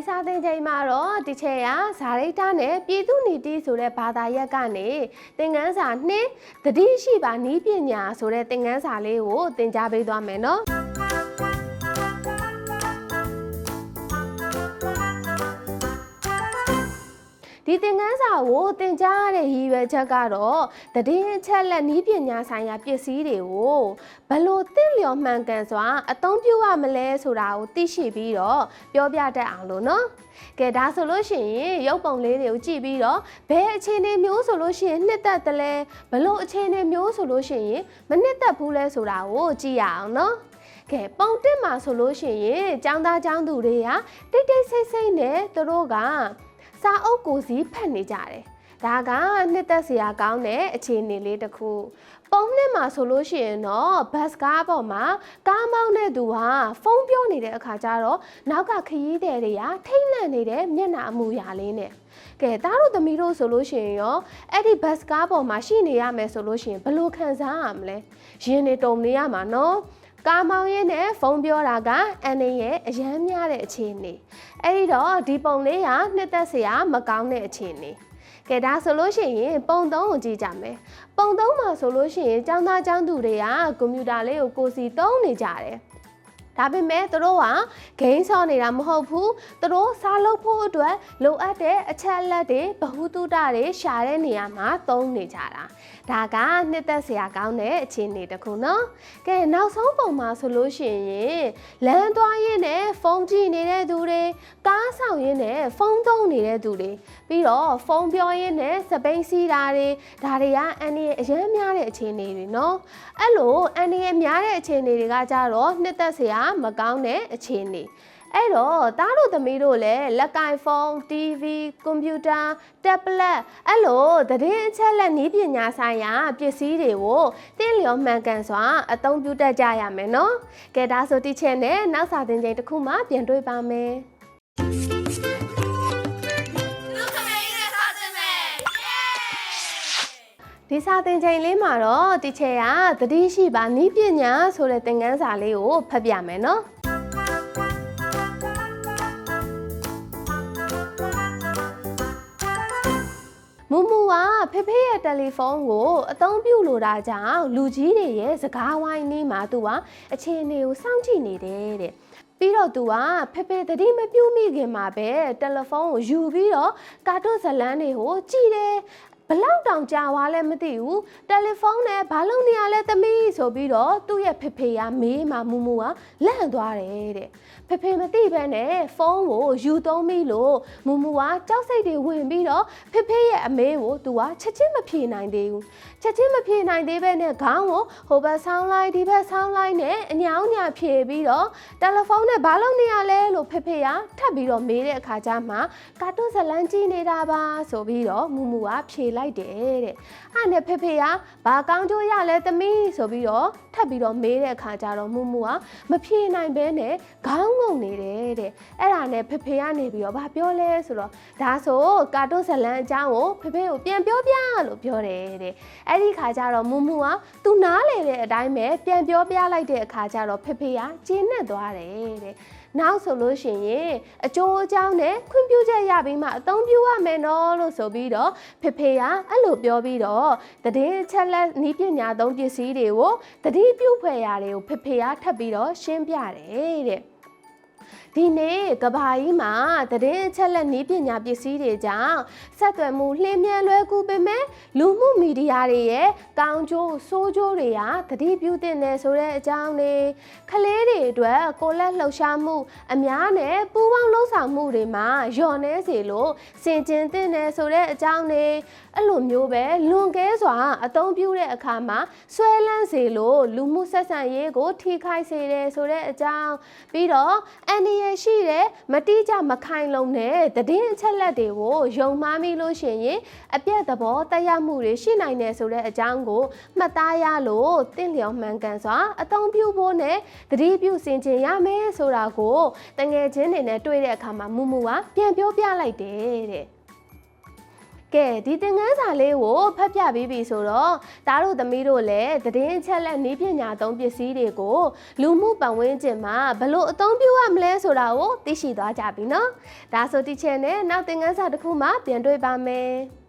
ဒီစာသင်ချိန်မှာတော့ဒီချေရဇာရိတာနဲ့ပြည်သူနီတိဆိုတဲ့ဘာသာရပ်ကနေသင်ခန်းစာနှစ်တတိရှိပါနီးပညာဆိုတဲ့သင်ခန်းစာလေးကိုသင်ကြားပေးသွားမယ်နော် ဒီသင်ခန်းစာကိုသင်ကြားရတဲ့ရည်ရွယ်ချက်ကတော့တည်င်းအချက်လက်နီးပညာဆိုင်ရာပစ္စည်းတွေကိုဘယ်လို့သင့်လျော်မှန်ကန်စွာအသုံးပြုရမလဲဆိုတာကိုသိရှိပြီးတော့ပြောပြတတ်အောင်လို့နော်ကဲဒါဆိုလို့ရှိရင်ရုပ်ပုံလေးတွေကိုကြည့်ပြီးတော့ဘယ်အခြေအနေမျိုးဆိုလို့ရှိရင်နှစ်သက်တယ်လဲဘလို့အခြေအနေမျိုးဆိုလို့ရှိရင်မနှစ်သက်ဘူးလဲဆိုတာကိုကြည့်ရအောင်နော်ကဲပုံတက်မှာဆိုလို့ရှိရင်ចောင်းသားចောင်းသူတွေကတိတ်တိတ်ဆိတ်ဆိတ်နဲ့သူတို့က စာအုပ်ကိုစီဖတ်နေကြတယ်ဒါကနှစ်သက်စရာကောင်းတဲ့အခြေအနေလေးတစ်ခုပုံနှစ်မှာဆိုလို့ရှိရင်တော့ဘတ်စကားပေါ်မှာကားမောင်းတဲ့သူဟာဖုန်းပြောနေတဲ့အခါကျတော့နောက်ကခရီးသည်တွေကထိတ်လန့်နေတဲ့မျက်နှာအမူအရာလေးနဲ့ကဲသားတို့သမီးတို့ဆိုလို့ရှိရင်ရောအဲ့ဒီဘတ်စကားပေါ်မှာရှိနေရမယ်ဆိုလို့ရှိရင်ဘယ်လိုခံစားရမလဲရင်နေတုံနေရမှာနော် ကားမောင်းရင်းနဲ့ဖုန်းပြောတာကအန်နေရဲ့အရန်များတဲ့အခြေအနေအဲ့ဒီတော့ဒီပုံလေးကနှစ်သက်စရာမကောင်းတဲ့အခြေအနေကဲဒါဆိုလို့ရှိရင်ပုံသုံးကိုကြည့်ကြမယ်ပုံသုံးမှာဆိုလို့ရှိရင်ចောင်းသားចောင်းသူတွေကကွန်ပျူတာလေးကိုကိုစီသုံးနေကြတယ် ဒါပေမဲ့သူတို့ကဂိမ်းဆော့နေတာမဟုတ်ဘူးသူတို့စားလုပ်ဖို့အတွက်လိုအပ်တဲ့အချက်အလက်တွေဗဟုသုတတွေရှာတဲ့နေရာမှာသုံးနေကြတာဒါကနှစ်သက်စရာကောင်းတဲ့အခြေအနေတစ်ခုနော်ကဲနောက်ဆုံးပုံမှာဆိုလို့ရှိရင်လမ်းသွားရင်းနဲ့ဖုန်းကြည့်နေတဲ့သူတွေကားဆောင်ရင်းနဲ့ဖုန်းသုံးနေတဲ့သူတွေပြီးတော့ဖုန်းပြောရင်းနဲ့စပိန်စီးတာတွေဒါတွေကအန်ဒီရဲ့အရန်များတဲ့အခြေအနေတွေနော်အဲ့လိုအန်ဒီရဲ့များတဲ့အခြေအနေတွေကကြတော့နှစ်သက်စရာမကောင်းတဲ့အခြေအနေအဲ့တော့သားတို့သမီးတို့လည်းလက်ကင်ဖုန်း TV ကွန်ပျူတာ tablet အဲ့လိုသတင်းအချက်လက်နည်းပညာဆိုင်ရာပစ္စည်းတွေကိုတင့်လျော်မှန်ကန်စွာအသုံးပြုတတ်ကြရမယ်နော်ကဲဒါဆိုတိချက်နဲ့နောက်စာသင်ချိန်တစ်ခုမှပြန်တွေ့ပါမယ် ဒီစာသင်ချိန်လေးမှာတော့တီချေကသတိရှိပါနီးပညာဆိုတဲ့သင်ခန်းစာလေးကိုဖတ်ပြမယ်နော်မူမူကဖေဖေရဲ့တယ်လီဖုန်းကိုအသုံးပြုလိုတာကြောင့်လူကြီးတွေရဲ့စကားဝိုင်းနေမှာသူကအခြေအနေကိုစောင့်ကြည့်နေတယ်တဲ့ပြီးတော့သူကဖေဖေတတိမပြုတ်မိခင်မှာပဲတယ်လီဖုန်းကိုယူပြီးတော့ကာတွန်းဇလန်းတွေကိုကြည့်တယ် ဘလောက်တောင်ကြာသွားလဲမသိဘူးတယ်လီဖုန်းနဲ့ဘာလုပ်နေရလဲသမီးဆိုပြီးတော့သူ့ရဲ့ဖေဖေကမေးမှမူမူကလန့်သွားတယ်တဲ့ဖေဖေမသိဘဲနဲ့ဖုန်းကိုယူသုံးပြီးလို့မူမူကကြောက်စိတ်တွေဝင်ပြီးတော့ဖေဖေရဲ့အမေကိုသူကချက်ချင်းမဖြေနိုင်သေးဘူးချက်ချင်းမဖြေနိုင်သေးပဲနဲ့ခေါင်းကိုဟိုဘက်ဆောင်းလိုက်ဒီဘက်ဆောင်းလိုက်နဲ့အညောင်းညာဖြေပြီးတော့တယ်လီဖုန်းနဲ့ဘာလုပ်နေရလဲလို့ဖေဖေကထပ်ပြီးတော့မေးတဲ့အခါကျမှကာတွန်းဇလန်းကြည့်နေတာပါဆိုပြီးတော့မူမူကဖြေလိုက်တယ်တဲ့အဲ့နဲ့ဖေဖေကဘာကောင်းကျိုးရလဲသမီးဆိုပြီးတော့ထပ်ပြီးတော့မေးတဲ့အခါကျတော့မူမူကမဖြေနိုင်ဘဲနဲ့ခေါင်းငုံနေတယ်တဲ့အဲ့ဒါနဲ့ဖေဖေကနေပြီးတော့ဘာပြောလဲဆိုတော့ဒါဆိုကာတွန်းဇလန်းအကြောင်းကိုဖေဖေကိုပြန်ပြောပြလို့ပြောတယ်တဲ့အဲ့ဒီခါကျတော့မူမူကသူနားလေတဲ့အတိုင်းပဲပြန်ပြောပြလိုက်တဲ့အခါကျတော့ဖေဖေကကျဉ်းနဲ့သွားတယ်တဲ့နောက်ဆိုလို့ရှိရင်အကျိုးအကြောင်းနဲ့ခွင့်ပြုချက်ရပြီးမှအသုံးပြုရမယ်နော်လို့ဆိုပြီးတော့ဖေဖေကအဲ့လိုပြောပြီးတော့တည်င်းချက်လက်နီးပညာသုံးပစ္စည်းတွေကိုတတိပြုဖွယ်ရာတွေကိုဖေဖေကထပ်ပြီးတော့ရှင်းပြတယ်တဲ့ဒီနေ့ကဘာကြီးမှာသတင်းအချက်လက်နည်းပညာပစ္စည်းတွေကြောင့်ဆက်သွယ်မှုလျင်မြန်လွယ်ကူပေမဲ့လူမှုမီဒီယာတွေရဲ့ကောင်းကျိုးဆိုးကျိုးတွေကတတိပြုတင်နေဆိုတဲ့အကြောင်းတွေကလေးတွေအတွက်ကိုယ်လက်လှုပ်ရှားမှု အများနဲ့ပူးပေါင်းလှုပ်ဆောင်မှုတွေမှာလျော်နှဲစေလို့စင်ကျင်တင်နေဆိုတဲ့အကြောင်းတွေအဲ့လိုမျိုးပဲလွန်ကဲစွာအသုံးပြုတဲ့အခါမှာဆွဲလန်းစေလို့လူမှုဆက်ဆံရေးကိုထိခိုက်စေတယ်ဆိုတဲ့အကြောင်းပြီးတော့အန်ဒီရရှိတဲ့မတိကျမခိုင်လုံတဲ့သတင်းအချက်လက်တွေကိုယုံမှားမိလို့ရှိရင်အပြက်သဘောတက်ရောက်မှုတွေရှိနိုင်တယ်ဆိုတဲ့အကြောင်းကိုမှတ်သားရလို့တင့်လျော်မှန်ကန်စွာအသုံးပြုဖို့နဲ့သတိပြုစင်ကျင်ရမယ်ဆိုတာကိုတငယ်ချင်းတွေနဲ့တွေ့တဲ့အခါမှာမူမူကပြန်ပြောပြလိုက်တယ်တဲ့ ကဲဒီသင်ခန်းစာလေးကိုဖတ်ပြပြီးပြီဆိုတော့တားတို့သမီးတို့လည်းသတင်းအချက်လက်နည်းပညာသုံးပစ္စည်းတွေကိုလူမှုပတ်ဝန်းကျင်မှာဘလို့အသုံးပြုရမလဲဆိုတာကိုသိရှိသွားကြပြီနော်ဒါဆိုဒီ channel နဲ့နောက်သင်ခန်းစာတစ်ခုမှပြန်တွေ့ပါမယ်